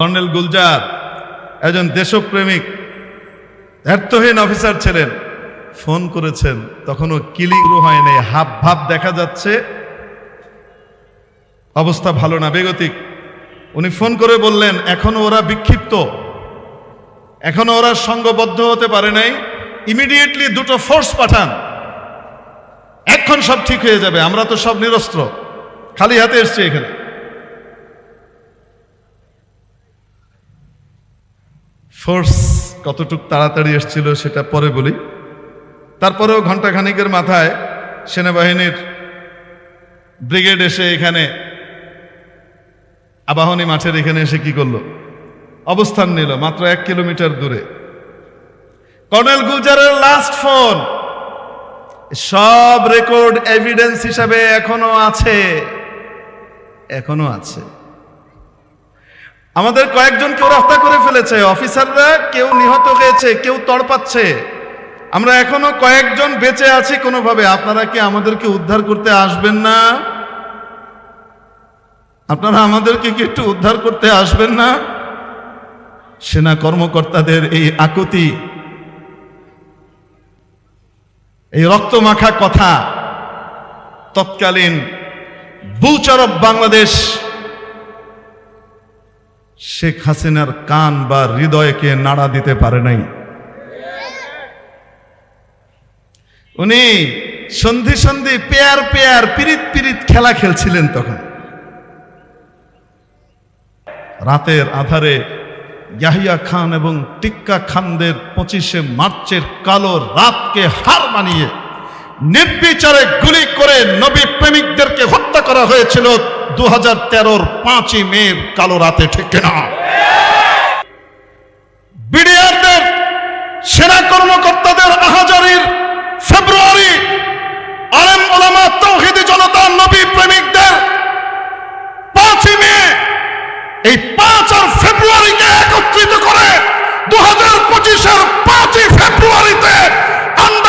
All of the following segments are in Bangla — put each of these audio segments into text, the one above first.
কর্নেল গুলজার, একজন দেশপ্রেমিক, ব্যর্থহীন অফিসার ছিলেন। ফোন করেছেন, তখনও কিলিং হয় নাই। হাব ভাব দেখা যাচ্ছে, অবস্থা ভালো না, বেগতিক। উনি ফোন করে বললেন, এখনও ওরা বিক্ষিপ্ত। এখনও ওরা সঙ্গবদ্ধ হতে পারে নাই। ইমিডিয়েটলি দুটো ফোর্স পাঠান। এখন সব ঠিক হয়ে যাবে, আমরা তো সব নিরস্ত্র। খালি হাতে এসছি এখানে। ফোর্স কতটুক তাড়াতাড়ি এসছিল সেটা পরে বলি। তারপরেও ঘণ্টা খানিকের মাথায় সেনাবাহিনীর ব্রিগেড এসে এখানে আবাহনী মাঠের এখানে এসে কি করল? অবস্থান নিল, মাত্র এক কিলোমিটার দূরে। কর্নেল গুলজারের লাস্ট ফোন সব রেকর্ড এভিডেন্স হিসাবে এখনও আছে। এখনও আছে। আমাদের কয়েকজনকে হত্যা করে ফেলেছে, অফিসাররা কেউ নিহত হয়েছে, কেউ তড়পাচ্ছে। আমরা এখনও কয়েকজন বেঁচে আছি কোনোভাবে। আপনারা কি আমাদেরকে উদ্ধার করতে আসবেন না? আপনারা আমাদেরকে কি একটু উদ্ধার করতে আসবেন না? সেনা কর্মকর্তাদের এই আকুতি, এই রক্ত রক্তমাখা কথা, তৎকালীন বুচরব বাংলাদেশ শেখ হাসিনার কান বা হৃদয়কে নাড়া দিতে পারে নাই। উনি সন্ধি সন্ধি পেয়ার পেয়ার, পিরিত পিরিত খেলা খেলছিলেন তখন। রাতের আধারে ইয়াহিয়া খান এবং টিক্কা খানদের পঁচিশে মার্চের কালো রাতকে হার মানিয়ে নির্বিচারে গুলি করে নবী প্রেমিকদেরকে হত্যা করা হয়েছিল। দু পাঁচই মের কালো রাতে, ঠিক না বিডিআরদের, সেনা কর্মকর্তাদের আহাজারির ফেব্রুয়ারি, আলেম ওলামা তৌহিদি জনতা নবী প্রেমিকদের পাঁচই মে, এই পাঁচ আর ফেব্রুয়ারিকে একত্রিত করে দু হাজার পঁচিশের পাঁচই ফেব্রুয়ারিতে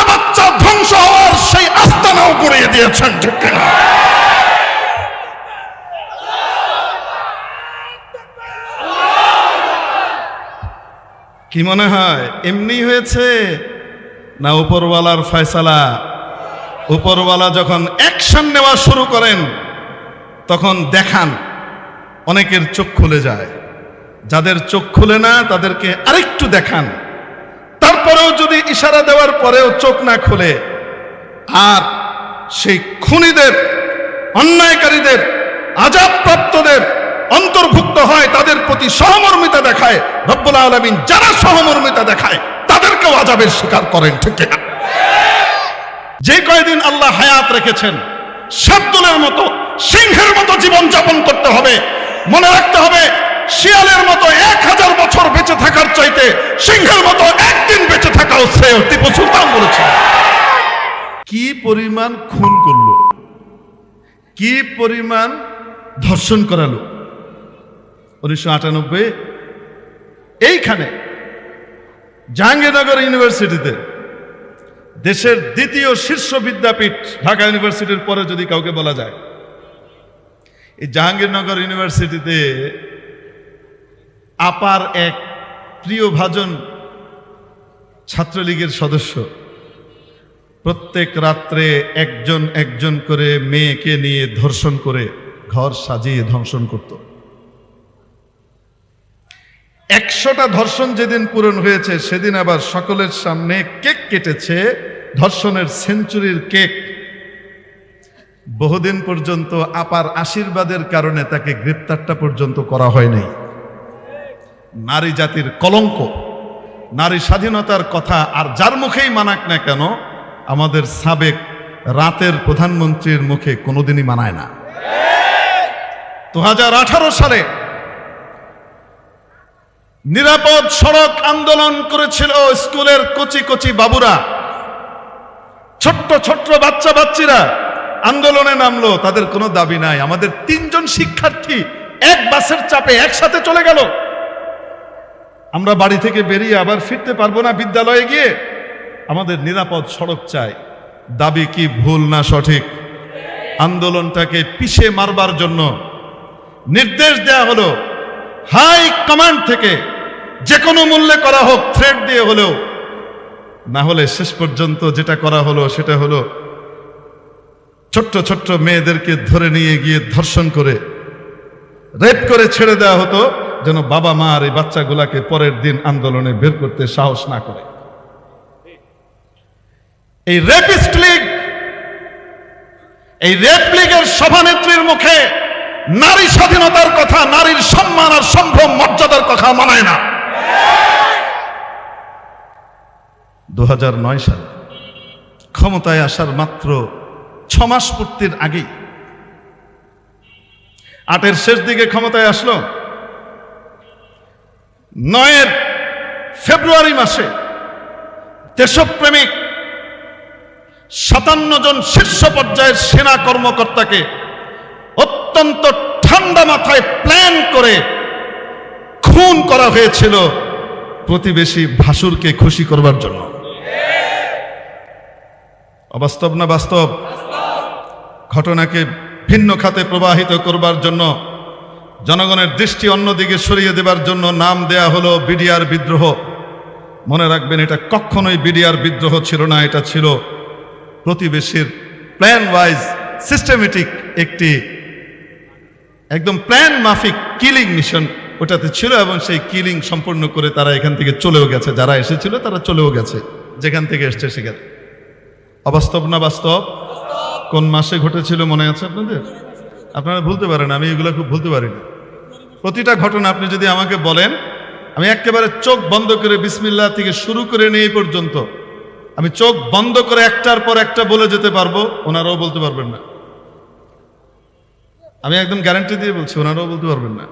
বাচ্চা ধ্বংস হওয়ার সেই আস্তানাও গড়িয়ে দিয়েছেন, ঠিক কিনা? কি মনে হয়? এমনি হয়েছে? না উপরওয়ালার ফয়সালা? উপরওয়ালা যখন অ্যাকশন নেওয়া শুরু করেন, তখন দেখান, অনেকের চোখ খুলে যায়। যাদের চোখ খুলে না, তাদেরকে আরেকটু দেখান। তারপরেও যদি ইশারা দেওয়ার পরেও চোখ না খুলে, আর সেই খুনিদের, অন্যায়কারীদের, আজাবপ্রাপ্তদের অন্তর্ভুক্ত হয় তাদের প্রতি সহমর্মিতা দেখায়, রব্বুল আলমিন যারা সহমর্মিতা দেখায়, তাদেরকেও আজাবের করেন, ঠিক না যে কয়দিন আল্লাহ হায়াত রেখেছেন মতো, সিংহের মতো জীবন যাপন করতে হবে। মনে রাখতে হবে, শিয়ালের মতো এক হাজার বছর বেঁচে থাকার চাইতে সিংহের মতো একদিন বেঁচে থাকাও শ্রেয়, টিপু সুলতান বলেছেন। কি পরিমাণ খুন করল? কি পরিমাণ ধর্ষণ করালো? উনিশশো আটানব্বই এইখানে জাহাঙ্গীরনগর ইউনিভার্সিটিতে দেশের দ্বিতীয় শীর্ষ বিদ্যাপীঠ ঢাকা ইউনিভার্সিটির পরে যদি কাউকে বলা যায়, এই জাহাঙ্গীরনগর ইউনিভার্সিটিতে আপার এক প্রিয় ভাজন ছাত্রলীগের সদস্য, প্রত্যেক রাত্রে একজন একজন করে মেয়েকে নিয়ে ধর্ষণ করে ঘর সাজিয়ে ধ্বংসন করত। একশোটা ধর্ষণ যেদিন পূরণ হয়েছে, সেদিন আবার সকলের সামনে কেক কেটেছে, ধর্ষণের সেঞ্চুরির কেক। বহুদিন পর্যন্ত আপার আশীর্বাদের কারণে তাকে গ্রেপ্তারটা পর্যন্ত করা হয়নি নারী জাতির কলঙ্ক, নারী স্বাধীনতার কথা আর যার মুখেই মানাক না কেন, আমাদের সাবেক রাতের প্রধানমন্ত্রীর মুখে কোনোদিনই মানায় না। দু হাজার আঠারো সালে নিরাপদ সড়ক আন্দোলন করেছিল স্কুলের কচি কচি বাবুরা। ছোট্ট ছোট্ট বাচ্চা বাচ্চিরা আন্দোলনে নামলো, তাদের কোনো দাবি নাই। আমাদের তিনজন শিক্ষার্থী এক বাসের চাপে একসাথে চলে গেল। আমরা বাড়ি থেকে বেরিয়ে আবার ফিরতে পারব না বিদ্যালয়ে গিয়ে। আমাদের নিরাপদ সড়ক চাই। দাবি কি ভুল না সঠিক? আন্দোলনটাকে পিষে মারবার জন্য নির্দেশ দেয়া হলো। হাই কমান্ড থেকে যে কোনো মূল্যে করা হোক থ্রেড দিয়ে হলেও। না হলে শেষ পর্যন্ত যেটা করা হলো, সেটা হলো ছোট্ট ছোট্ট মেয়েদেরকে ধরে নিয়ে গিয়ে ধর্ষণ করে রেপ করে ছেড়ে দেওয়া হতো, যেন বাবা মা আর এই বাচ্চাগুলাকে পরের দিন আন্দোলনে বের করতে সাহস না করে। এই রেপিস্ট লীগ, এই রেপ লীগের সভানেত্রীর মুখে নারী স্বাধীনতার কথা, নারীর সম্মান আর সম্ভ্রম মর্যাদার কথা মানায় না। দুহাজার নয় সালে, ক্ষমতায় আসার মাত্র ছ মাস পূর্তির আগেই, আটের শেষ দিকে ক্ষমতায় আসলো, নয়ের ফেব্রুয়ারি মাসে দেশপ্রেমিক সাতান্ন জন শীর্ষ পর্যায়ের সেনা কর্মকর্তাকে অত্যন্ত ঠান্ডা মাথায় প্ল্যান করে খুন করা হয়েছিল প্রতিবেশী ভাসুরকে খুশি করবার জন্য। অবাস্তব না বাস্তব? ঘটনাকে ভিন্ন খাতে প্রবাহিত করবার জন্য, জনগণের দৃষ্টি অন্যদিকে সরিয়ে দেবার জন্য নাম দেয়া হলো বিডিআর বিদ্রোহ। মনে রাখবেন, এটা কখনোই বিডিআর বিদ্রোহ ছিল না, এটা ছিল প্রতিবেশীর প্ল্যান ওয়াইজ সিস্টেমেটিক একটি একদম প্ল্যান মাফিক কিলিং মিশন ওটাতে ছিল এবং সেই কিলিং সম্পূর্ণ করে তারা এখান থেকে চলেও গেছে। যারা এসেছিল তারা চলেও গেছে। যেখান থেকে এসছে সেখানে। অবাস্তব না বাস্তব? কোন মাসে ঘটেছিল মনে আছে আপনাদের? আপনারা ভুলতে পারেন, আমি এগুলো খুব ভুলতে পারি না প্রতিটা ঘটনা আপনি যদি আমাকে বলেন, আমি একেবারে চোখ বন্ধ করে বিসমিল্লা থেকে শুরু করে নিয়ে পর্যন্ত, আমি চোখ বন্ধ করে একটার পর একটা বলে যেতে পারব, ওনারাও বলতে পারবেন না। আমি একদম গ্যারান্টি দিয়ে বলছি, ওনারাও বলতে পারবেন না।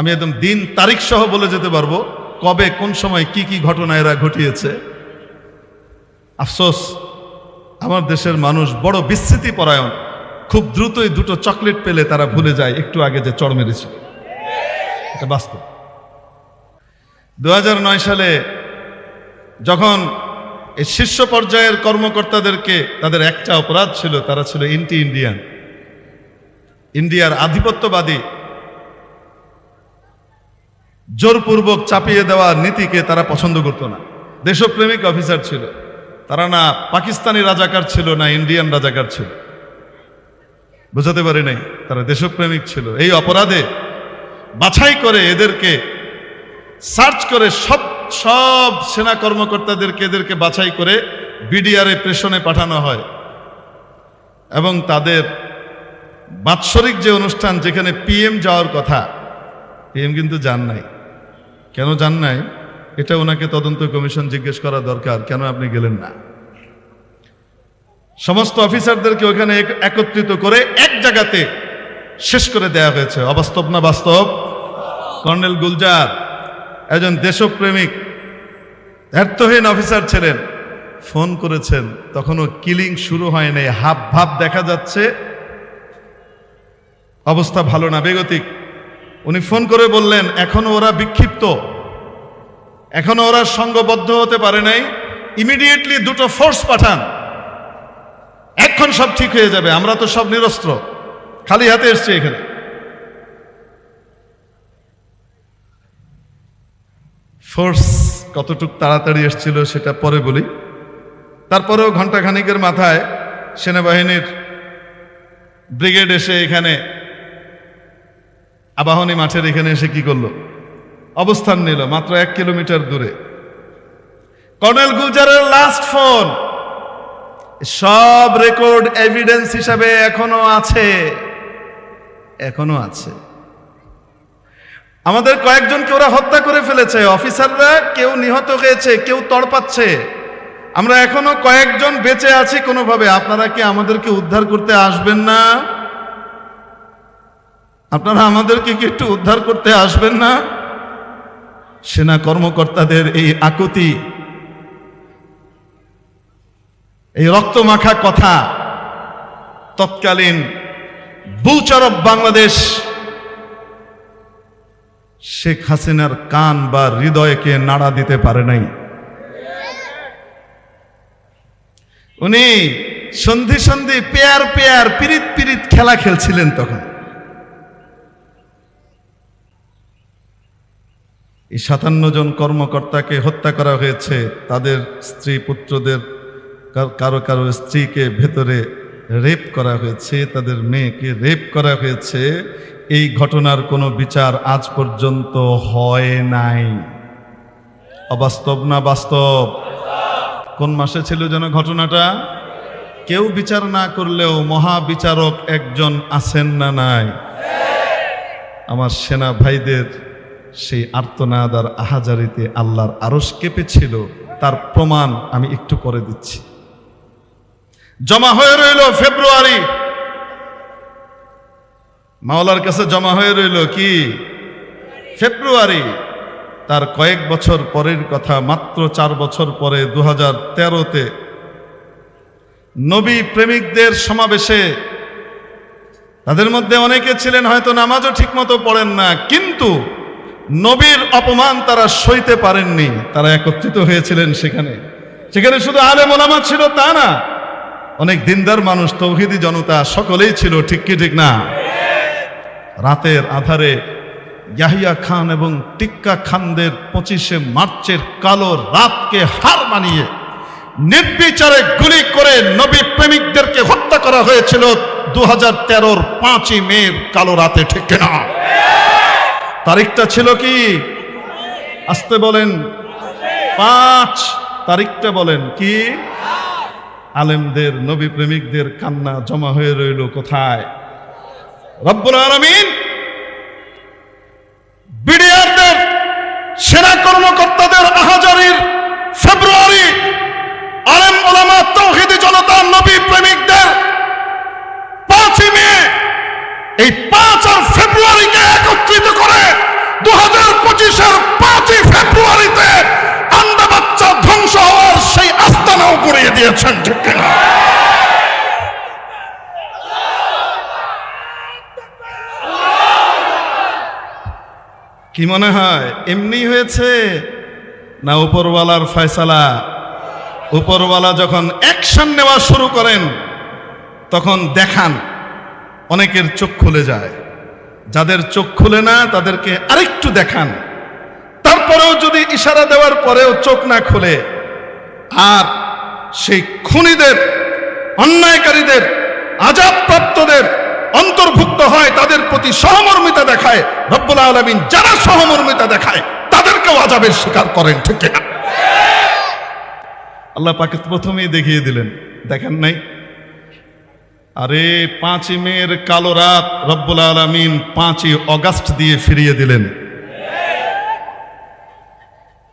আমি একদম দিন তারিখ সহ বলে যেতে পারব, কবে, কোন সময় কি কি ঘটনা এরা ঘটিয়েছে। আফসোস, আমার দেশের মানুষ বড় বিস্মৃতি পরায়ণ খুব দ্রুতই দুটো চকলেট পেলে তারা ভুলে যায় একটু আগে যে চড় মেরেছিল এটা বাস্তব। দু হাজার নয় সালে যখন এই শীর্ষ পর্যায়ের কর্মকর্তাদেরকে, তাদের একটা অপরাধ ছিল, তারা ছিল ইন্টি ইন্ডিয়ান ইন্ডিয়ার আধিপত্যবাদী জোরপূর্বক চাপিয়ে দেওয়া নীতিকে তারা পছন্দ করতো না। দেশপ্রেমিক অফিসার ছিল। তারা না পাকিস্তানি রাজাকার ছিল, না ইন্ডিয়ান রাজাকার ছিল। বুঝাতে পারি নাই, তারা দেশপ্রেমিক ছিল। এই অপরাধে বাছাই করে এদেরকে, সার্চ করে সব সব সেনা কর্মকর্তাদেরকে এদেরকে বাছাই করে বিডিআরে প্রেশনে পাঠানো হয়। এবং তাদের বাৎসরিক যে অনুষ্ঠান, যেখানে পিএম যাওয়ার কথা, পিএম কিন্তু যান নাই। কেন যান নাই? এটা ওনাকে তদন্ত কমিশন জিজ্ঞেস করা দরকার, কেন আপনি গেলেন না? সমস্ত অফিসারদেরকে ওখানে একত্রিত করে এক জায়গাতে শেষ করে দেয়া হয়েছে। অবাস্তব না বাস্তব? কর্নেল গুলজার, একজন দেশপ্রেমিক ব্যর্থহীন অফিসার ছিলেন। ফোন করেছেন, তখনও কিলিং শুরু হয় নাই। হাব ভাব দেখা যাচ্ছে। অবস্থা ভালো না, বেগতিক। উনি ফোন করে বললেন, এখনও ওরা বিক্ষিপ্ত। এখনও ওরা সঙ্গবদ্ধ হতে পারে নাই। ইমিডিয়েটলি দুটো ফোর্স পাঠান। এখন সব ঠিক হয়ে যাবে, আমরা তো সব নিরস্ত্র। খালি হাতে এসছে এখানে। ফোর্স কতটুক তাড়াতাড়ি এসছিল সেটা পরে বলি। তারপরেও ঘণ্টা খানিকের মাথায় সেনাবাহিনীর ব্রিগেড এসে এখানে আবাহনী মাঠের এখানে এসে কি করল? অবস্থান নিল, মাত্র এক কিলোমিটার দূরে। কর্নেল গুলজারের লাস্ট ফোন সব রেকর্ড এভিডেন্স হিসাবে এখনও আছে। এখনও আছে। আমাদের কয়েকজনকে ওরা হত্যা করে ফেলেছে। অফিসাররা কেউ নিহত হয়েছে, কেউ তড়পাচ্ছে। আমরা এখনও কয়েকজন বেঁচে আছি কোনোভাবে। আপনারা কি আমাদেরকে উদ্ধার করতে আসবেন না? আপনারা আমাদেরকে কি একটু উদ্ধার করতে আসবেন না? সেনা কর্মকর্তাদের এই আকুতি, এই রক্তমাখা কথা, তৎকালীন বুলচারব বাংলাদেশ শেখ হাসিনার কান বা হৃদয়কে নাড়া দিতে পারে নাই। উনি সন্ধি সন্ধি পেয়ার পেয়ার, পিরিত পিরিত খেলা খেলছিলেন তখন। এই সাতান্ন জন কর্মকর্তাকে হত্যা করা হয়েছে। তাদের স্ত্রী পুত্রদের কারও কারও স্ত্রীকে ভেতরে রেপ করা হয়েছে, তাদের মেয়েকে রেপ করা হয়েছে। এই ঘটনার কোনো বিচার আজ পর্যন্ত হয় নাই। অবাস্তব না বাস্তব? কোন মাসে ছিল যেন ঘটনাটা? কেউ বিচার না করলেও মহাবিচারক একজন আছেন না নাই? আমার সেনা ভাইদের সেই আর্তনাদ আর আহাজারিতে আল্লাহর আরস কেঁপেছিল, তার প্রমাণ আমি একটু পরে দিচ্ছি। জমা হয়ে রইল ফেব্রুয়ারি। মাওলার কাছে জমা হয়ে রইল কি? ফেব্রুয়ারি। তার কয়েক বছর পরের কথা, মাত্র চার বছর পরে দু হাজার তেরোতে নবী প্রেমিকদের সমাবেশে, তাদের মধ্যে অনেকে ছিলেন, হয়তো নামাজও ঠিকমতো পড়েন না, কিন্তু নবীর অপমান তারা সইতে পারেননি, তারা একত্রিত হয়েছিলেন সেখানে। সেখানে শুধু আলেম ওলামা ছিল তা না, অনেক দিনদার মানুষ, তৌহিদি জনতা, সকলেই ছিল, ঠিক কি ঠিক না? রাতের আধারে ইয়াহিয়া খান এবং টিক্কা খানদের পঁচিশে মার্চের কালো রাতকে হার মানিয়ে নির্বিচারে গুলি করে নবী প্রেমিকদেরকে হত্যা করা হয়েছিল দু হাজার তেরোর পাঁচই মের কালো রাতে, ঠিক না? তারিখটা ছিল কি? আসতে বলেন। পাঁচ তারিখটা বলেন। কি? আলেমদের, নবী প্রেমিকদের কান্না জমা হয়ে রইল কোথায়? রব্বুল আলমিন বিডিআরদের সেনা কর্মকর্তাদের আহাজারির ফেব্রুয়ারি আলেম ওলামা তৌহিদি জনতা নবী প্রেমিকদের পাঁচই মে এই পাঁচ আর ফেব্রুয়ারিকে একত্রিত করে দু হাজার পঁচিশের পাঁচই ফেব্রুয়ারিতে আন্ডা বাচ্চা ধ্বংস হওয়ার সেই আস্তানাও গড়িয়ে দিয়েছেন, ঠিক কিনা? কি মনে হয়, এমনি হয়েছে না উপরওয়ালার ফয়সালা? উপরওয়ালা যখন অ্যাকশন নেওয়া শুরু করেন, তখন দেখান, অনেকের চোখ খুলে যায়। যাদের চোখ খুলে না, তাদেরকে আরেকটু দেখান। তারপরেও যদি ইশারা দেওয়ার পরেও চোখ না খুলে, আর সেই খুনিদের, অন্যায়কারীদের আজাবপ্রাপ্তদের অন্তর্ভুক্ত হয়, তাদের প্রতি সহমর্মিতা দেখায়, রব্বুল আলমিন যারা সহমর্মিতা দেখায়, তাদেরকেও আজাবের স্বীকার করেন, ঠিক না আল্লাহ পাকে প্রথমেই দেখিয়ে দিলেন, দেখেন নাই? আরে পাঁচই মেয়ের কালো রাত, রব্বুল আলমিন পাঁচই অগাস্ট দিয়ে ফিরিয়ে দিলেন।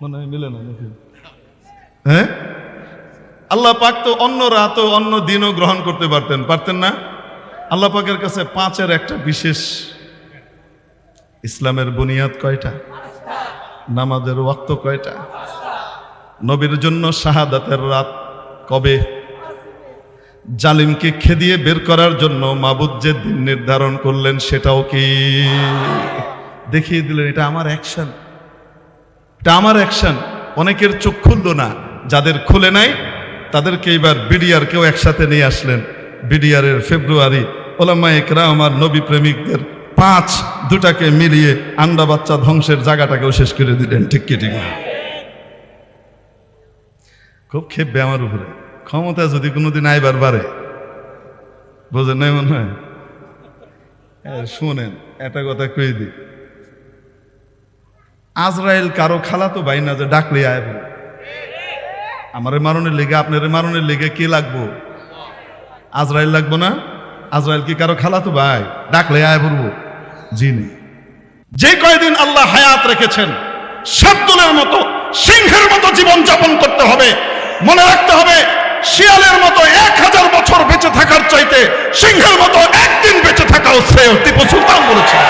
মনে মিলে নাকি? হ্যাঁ? আল্লাহ পাক তো অন্য রাতও অন্য দিনও গ্রহণ করতে পারতেন পারতেন না? আল্লাহ পাকের কাছে পাঁচের একটা বিশেষ ইসলামের বুনিয়াদ কয়টা? নামাজের ওয়াক্ত কয়টা? নবীর জন্য শাহাদাতের রাত কবে? জালিমকে খেদিয়ে বের করার জন্য মাবুদ যে দিন নির্ধারণ করলেন সেটাও কি? দেখিয়ে দিলেন, এটা আমার অ্যাকশন। এটা আমার অ্যাকশন অনেকের চোখ খুললো না। যাদের খুলে নাই, তাদেরকে এবার বিডিআর কেউ একসাথে নিয়ে আসলেন। বিডিআরের ফেব্রুয়ারি ওলামা একরা আমার নবী প্রেমিকদের পাঁচ দুটাকে মিলিয়ে আন্ডা বাচ্চা ধ্বংসের জায়গাটাকেও শেষ করে দিলেন। ঠিক কি, ঠিক খুব খেপবে আমার উপরে। ক্ষমতা যদি কোনোদিন আইবার বাড়ে। বোঝেন নাই মনে হয়? শোনেন, একটা কথা কই দিই। আজরাইল কারও খালা তো ভাই না যে ডাকলে আয়। আমারে মারণের লেগে, আপনার মারণের লেগে কে লাগবো? আজরাইল লাগবো না? আজরাইল কি কারও খালা তো ভাই? ডাকলে আয় বলব। জি নেই। যে কয়দিন আল্লাহ হায়াত রেখেছেন শাব্দুলের মতো, সিংহের মতো জীবন যাপন করতে হবে। মনে রাখতে হবে, শিয়ালের মতো এক হাজার বছর বেঁচে থাকার চাইতে সিংহের মতো একদিন বেঁচে থাকাও শ্রেয়। টিপু সুলতান বলেছেন।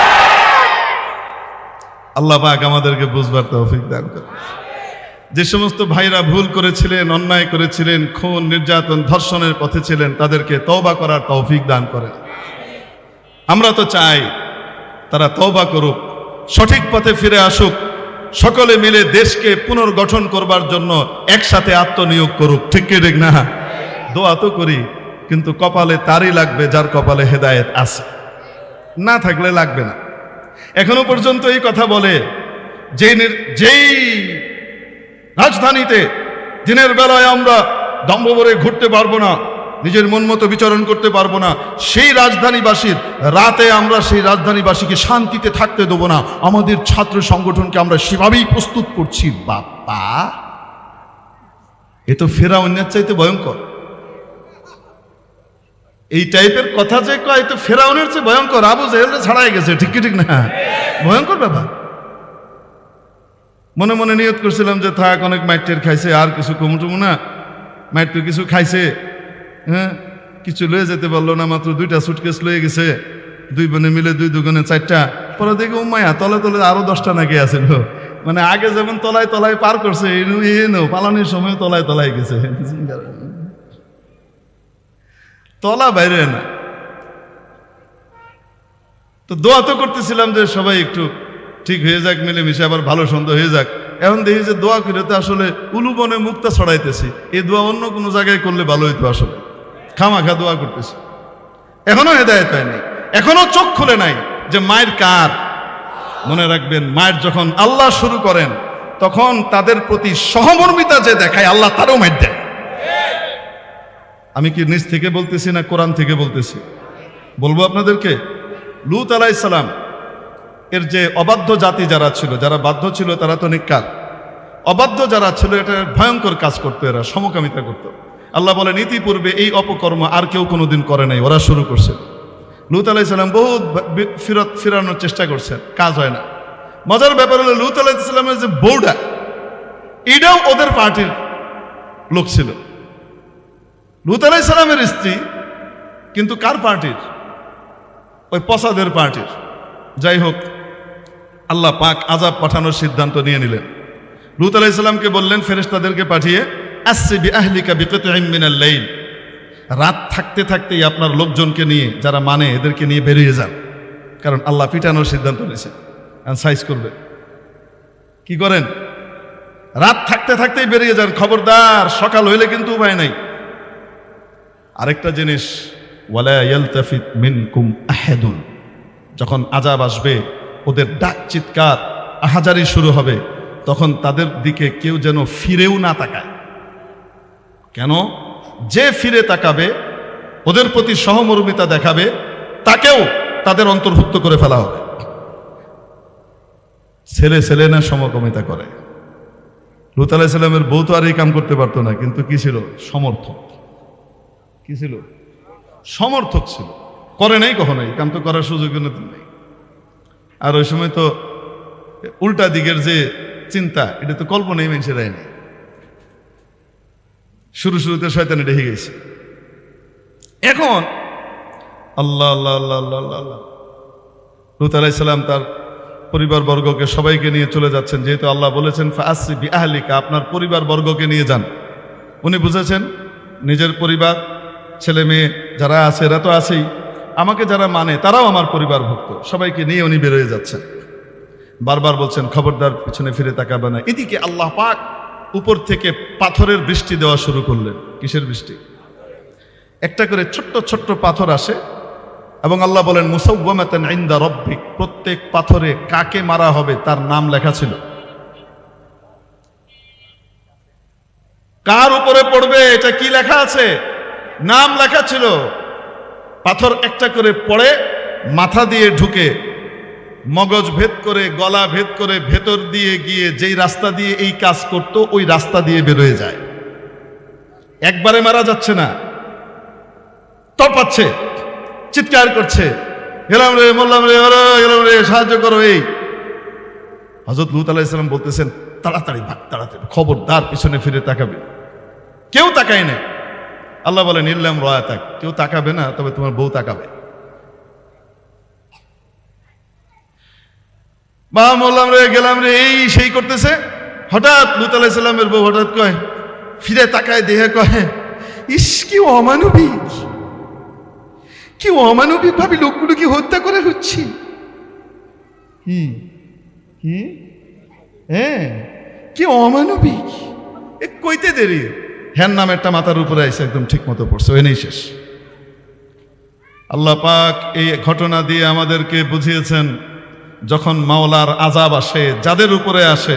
আল্লাহ পাক আমাদেরকে বুঝবার তৌফিক দান করে যে সমস্ত ভাইরা ভুল করেছিলেন, অন্যায় করেছিলেন, খুন, নির্যাতন, ধর্ষণের পথে ছিলেন, তাদেরকে তওবা করার তৌফিক দান করেন। আমরা তো চাই তারা তওবা করুক, সঠিক পথে ফিরে আসুক, সকলে মিলে দেশকে পুনর্গঠন করবার জন্য একসাথে আত্মনিয়োগ করুক। ঠিক কি, ঠিক না? দোয়া তো করি, কিন্তু কপালে তারই লাগবে যার কপালে হেদায়েত আছে। না থাকলে লাগবে না। এখনও পর্যন্ত এই কথা বলে, যেই যেই রাজধানীতে দিনের বেলায় আমরা দম্ভ ভরে ঘুরতে পারব না, নিজের মন মতো বিচরণ করতে পারব না, সেই রাজধানীবাসীর রাতে আমরা সেই রাজধানীবাসীকে শান্তিতে থাকতে দেবো না, আমাদের ছাত্র সংগঠনকে আমরা সেভাবেই প্রস্তুত করছি, বাপ্পা। এ তো ফেরা অন্যার চাইতে ভয়ঙ্কর। এই টাইপের কথা যে কয়, তো ফেরাউনের চেয়ে ভয়ঙ্কর। আবু জেহেলে ছাড়াই গেছে, ঠিক কি ঠিক না? ভয়ঙ্কর ব্যাপার। মনে মনে নিয়ত করছিলাম যে, থাক, অনেক মাইটের খাইছে, আর কিছু কমটুমু না। মাইট তো কিছু খাইছে হ্যাঁ? কিছু লয়ে যেতে পারল না, মাত্র দুইটা সুটকেস লয়ে গেছে। দুই বোনে মিলে দুই দুগুনে চারটা। পরে দেখি, ও মায়া, তলে তলে আরও দশটা নাকি আছে। মানে আগে যেমন তলায় তলায় পার করছে পালানোর সময় তলায় তলায় গেছে। তলা বাইরে না। তো দোয়া তো করতেছিলাম যে সবাই একটু ঠিক হয়ে যাক, মিলেমিশে আবার ভালো সন্দেহ হয়ে যাক। এখন দেখি যে দোয়া করে তো আসলে উলুবনে মুক্তা ছড়াইতেছি। এই দোয়া অন্য কোনো জায়গায় করলে ভালো হইতো আসলে। খামাখা দোয়া করতেছি। এখনও হেদায়ত হয় নাই। এখনও চোখ খুলে নাই যে মায়ের কার। মনে রাখবেন, মায়ের যখন আল্লাহ শুরু করেন, তখন তাদের প্রতি সহমর্মিতা যে দেখায়, আল্লাহ তারও মায়ের দেয়। আমি কি নিজ থেকে বলতেছি না কোরআন থেকে বলতেছি? বলব আপনাদেরকে? লুত আলাইসালাম এর যে অবাধ্য জাতি যারা ছিল, যারা বাধ্য ছিল তারা তো নিকার। অবাধ্য যারা ছিল, এটা ভয়ঙ্কর কাজ করতো এরা, সমকামিতা করত। আল্লাহ বলেন, ইতিপূর্বে এই অপকর্ম আর কেউ কোনোদিন করে নাই, ওরা শুরু করছে। লুত আলাইসাল্লাম বহুত ফিরত, ফিরানোর চেষ্টা করছেন কাজ হয় না। মজার ব্যাপার হলো, লুত আলাইসাল্লামের যে বউটা, এটাও ওদের পার্টির লোক ছিল। লুত আলাইসাল্লামের স্ত্রী, কিন্তু কার পার্টির? ওই পসাদের পার্টির। যাই হোক, আল্লাহ পাক আজাব পাঠানোর সিদ্ধান্ত নিয়ে নিলেন। লুত আলাইসাল্লামকে বললেন, ফেরেশতাদেরকে পাঠিয়ে আসছে বি আহলিকা রাত থাকতে থাকতেই আপনার লোকজনকে নিয়ে, যারা মানে এদেরকে নিয়ে বেরিয়ে যান। কারণ আল্লাহ পিটানোর সিদ্ধান্ত নিয়েছে সাইজ করবে। কি করেন? রাত থাকতে থাকতেই বেরিয়ে যান। খবরদার, সকাল হইলে কিন্তু উপায় নাই। আরেকটা জিনিস যখন আজাব আসবে, ওদের ডাক চিৎকার আহাজারি শুরু হবে, তখন তাদের দিকে কেউ যেন ফিরেও না তাকায়। কেন? যে ফিরে তাকাবে, ওদের প্রতি সহমর্মিতা দেখাবে, তাকেও তাদের অন্তর্ভুক্ত করে ফেলা হবে। ছেলে ছেলে না সমকমিতা করে। লুত আলাইসাল্লামের বউ তো আর এই কাম করতে পারতো না, কিন্তু কি ছিল? সমর্থক। কি ছিল? সমর্থক ছিল। করে নাই কখনো এই কাম তো করার সুযোগ নেই। আর ওই সময় তো উল্টা দিকের যে চিন্তা, এটা তো কল্পনাই মানুষের নেই। শুরু শুরুতে শয়তানে রেখে গেছে। এখন আল্লাহ আল্লাহ আল্লাহ আল্লাহ আল্লাহ আল্লাহ। লুত আলাইসাল্লাম তার পরিবার বর্গকে সবাইকে নিয়ে চলে যাচ্ছেন। যেহেতু আল্লাহ বলেছেন ফাসি বি আহলিকা আপনার পরিবার বর্গকে নিয়ে যান। উনি বুঝেছেন, নিজের পরিবার ছেলে মেয়ে যারা আছে, এরা তো আছেই। আমাকে যারা মানে তারাও আমার পরিবারভুক্ত সবাইকে নিয়ে উনি বেরোয় যাচ্ছেন। বারবার বলছেন, খবরদার, পিছনে ফিরে তাকাবে না। এদিকে আল্লাহ পাক উপর থেকে পাথরের বৃষ্টি দেওয়া শুরু করলেন। কিসের বৃষ্টি? একটা করে ছোট্ট ছোট্ট পাথর আসে এবং আল্লাহ বলেন মুসৌমাতান ইন্দা রব্বিক। প্রত্যেক পাথরে কাকে মারা হবে তার নাম লেখা ছিল। কার উপরে পড়বে? এটা কি লেখা আছে? নাম লেখা ছিল, পাথর একটা করে পড়ে, মাথা দিয়ে ঢুকে, মগজ ভেদ করে, গলা ভেদ করে, ভেতর দিয়ে গিয়ে যেই রাস্তা দিয়ে এই কাজ করত, ওই রাস্তা দিয়ে বেরোয় যায়। একবারে মারা যাচ্ছে না। তপাচ্ছে চিৎকার করছে। গেলাম রে বললাম রে গেলাম রে, সাহায্য করো এই। হজরত লুত আলাইসালাম বলতেছেন, তাড়াতাড়ি ভাগ, তাড়াতাড়ি, খবরদার, পিছনে ফিরে তাকাবে। কেউ তাকায় না আল্লাহ বলেন ইল্লাম রয়া তাক কেউ তাকাবে না, তবে তোমার বউ তাকাবে। বা বললাম রে গেলাম রে, এই সেই করতেছে। হঠাৎ লুত আলাইসাল্লামের বউ হঠাৎ কয়, ফিরে তাকায়, দেহে কয়, ইস, কি অমানবিক! কি অমানবিক ভাবে লোকগুলোকে হত্যা করা হচ্ছে। কি? হ্যাঁ? অমানবিক? এ কইতে দেরি? হ্যান নাম একটা মাথার উপরে আইসে একদম ঠিক মতো পড়ছে, ওই নেই শেষ। আল্লাহ পাক এই ঘটনা দিয়ে আমাদেরকে বুঝিয়েছেন, যখন মাওলার আজাব আসে, যাদের উপরে আসে,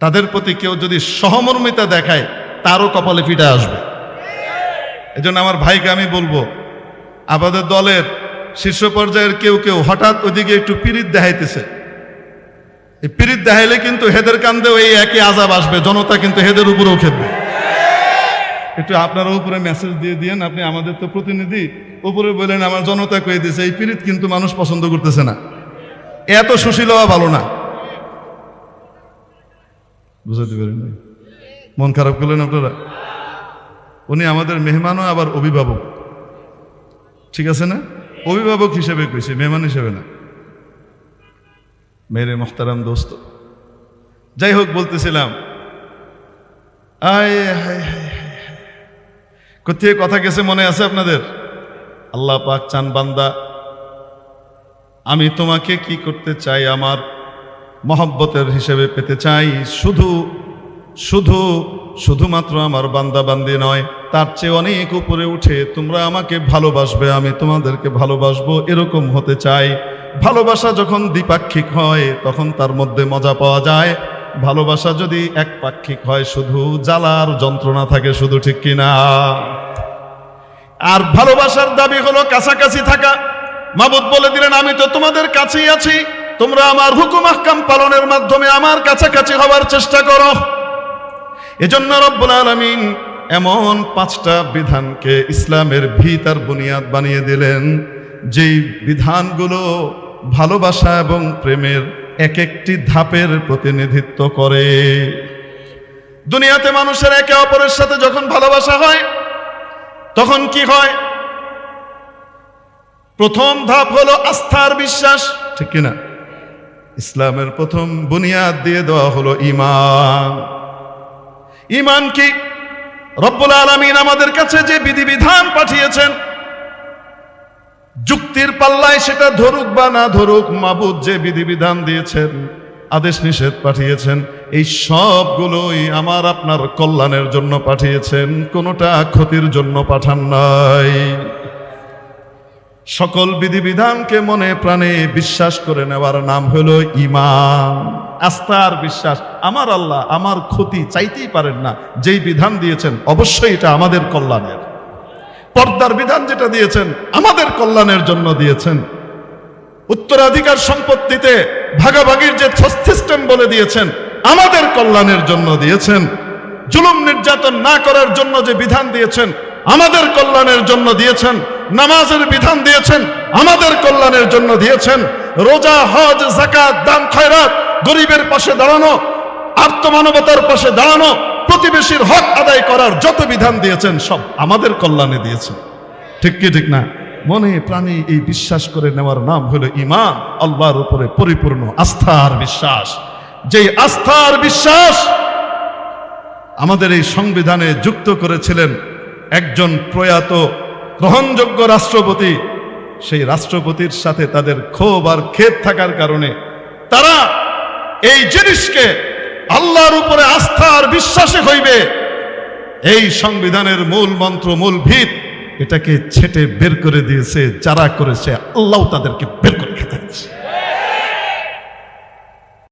তাদের প্রতি কেউ যদি সহমর্মিতা দেখায়, তারও কপালে ফিটা আসবে। এজন্য আমার ভাইকে আমি বলব আমাদের দলের শীর্ষ পর্যায়ের কেউ কেউ হঠাৎ ওদিকে একটু পিরিত দেখাইতেছে। পিরিত দেখাইলে কিন্তু হেদের কান্দেও এই একই আজাব আসবে, জনতা কিন্তু হেদের উপরেও খেলবে একটু আপনারা উপরে মেসেজ দিয়ে দিয়েন, আপনি আমাদের তো প্রতিনিধি। উপরে বললেন, আমার জনতা কয়ে দিয়েছে এই পিরিত কিন্তু মানুষ পছন্দ করতেছে না। এত সুশীল হওয়া ভালো না। বুঝাতে পারেন মন খারাপ করলেন আপনারা? উনি আমাদের মেহমানও, আবার অভিভাবক। ঠিক আছে না? অভিভাবক হিসেবে কইছে, মেহমান হিসেবে না। মেরে মোখতারাম দোস্ত যাই হোক বলতেছিলাম আয় হায় হায়। কোথায় কথা গেছে মনে আছে আপনাদের আল্লাহ পাক চান বান্দা আমি তোমাকে কি করতে চাই আমার মহব্বতের হিসেবে পেতে চাই শুধু শুধু শুধুমাত্র আমার বান্দা বান্দি নয়, তার চেয়ে অনেক উপরে উঠে তোমরা আমাকে ভালোবাসবে, আমি তোমাদেরকে ভালোবাসবো, এরকম হতে চাই। ভালোবাসা যখন দ্বিপাক্ষিক হয়, তখন তার মধ্যে মজা পাওয়া যায়। ভালোবাসা যদি একপাক্ষিক হয়, শুধু জ্বালার যন্ত্রণা থাকে, শুধু ঠিক কিনা? আর ভালোবাসার দাবি হলো কাছাকাছি থাকা। মাবুদ বলে দিলেন, আমি তো তোমাদের কাছেই আছি। তোমরা আমার হুকুম আহকাম পালনের মাধ্যমে আমার কাছাকাছি হওয়ার চেষ্টা করো। এজন্য রব্বুল আলামিন এমন পাঁচটা বিধানকে ইসলামের ভিত আর বুনিয়াদ বানিয়ে দিলেন, যেই বিধানগুলো ভালোবাসা এবং প্রেমের এক একটি ধাপের প্রতিনিধিত্ব করে। দুনিয়াতে মানুষের একে অপরের সাথে যখন ভালোবাসা হয়, তখন কি হয়? প্রথম ধাপ হলো আস্থার বিশ্বাস। ঠিক কিনা? ইসলামের প্রথম বুনিয়াদ দিয়ে দেওয়া হলো ইমান। ইমান কি? রব্বুল আলমিন আমাদের কাছে যে বিধিবিধান পাঠিয়েছেন যুক্তির পাল্লায় সেটা ধরুক বা না ধরুক, মাবুদ যে বিধিবিধান দিয়েছেন, আদেশ নিষেধ পাঠিয়েছেন, এই সবগুলোই আমার আপনার কল্যাণের জন্য পাঠিয়েছেন, কোনোটা ক্ষতির জন্য পাঠান নাই। সকল বিধিবিধানকে মনে প্রাণে বিশ্বাস করে নেওয়ার নাম হলো ইমান আস্থা আর বিশ্বাস, আমার আল্লাহ আমার ক্ষতি চাইতেই পারেন না, যেই বিধান দিয়েছেন, অবশ্যই এটা আমাদের কল্যাণের। পর্দার বিধান যেটা দিয়েছেন, আমাদের কল্যাণের জন্য দিয়েছেন। উত্তরাধিকার সম্পত্তিতে ভাগাভাগির যে সিস্টেম বলে দিয়েছেন, আমাদের কল্যাণের জন্য দিয়েছেন। জুলুম নির্যাতন না করার জন্য যে বিধান দিয়েছেন, আমাদের কল্যাণের জন্য দিয়েছেন। নামাজের বিধান দিয়েছেন, আমাদের কল্যাণের জন্য দিয়েছেন। রোজা, হজ জাকাত দান, খয়রাত, গরিবের পাশে দাঁড়ানো, আত্মমানবতার পাশে দাঁড়ানো প্রতিবেশীর হক আদায় করার যত বিধান দিয়েছেন, সব আমাদের কল্যাণে দিয়েছেন। ঠিক কি, ঠিক না? মনে প্রাণে এই বিশ্বাস করে নেওয়ার নাম হলো ইমান আল্লাহর উপরে পরিপূর্ণ আস্থার বিশ্বাস। যেই আস্থার বিশ্বাস আমাদের এই সংবিধানে যুক্ত করেছিলেন একজন প্রয়াত গ্রহণযোগ্য রাষ্ট্রপতি, সেই রাষ্ট্রপতির সাথে তাদের ক্ষোভ আর ক্ষেত থাকার কারণে তারা এই জিনিসকে আল্লাহর উপরে আস্থা আর বিশ্বাসে হইবে। এই সংবিধানের মূল মন্ত্র, মূল ভিত, এটাকে ছেটে বের করে দিয়েছে, যারা করেছে, আল্লাহ তাদেরকে বের করে দিয়েছে।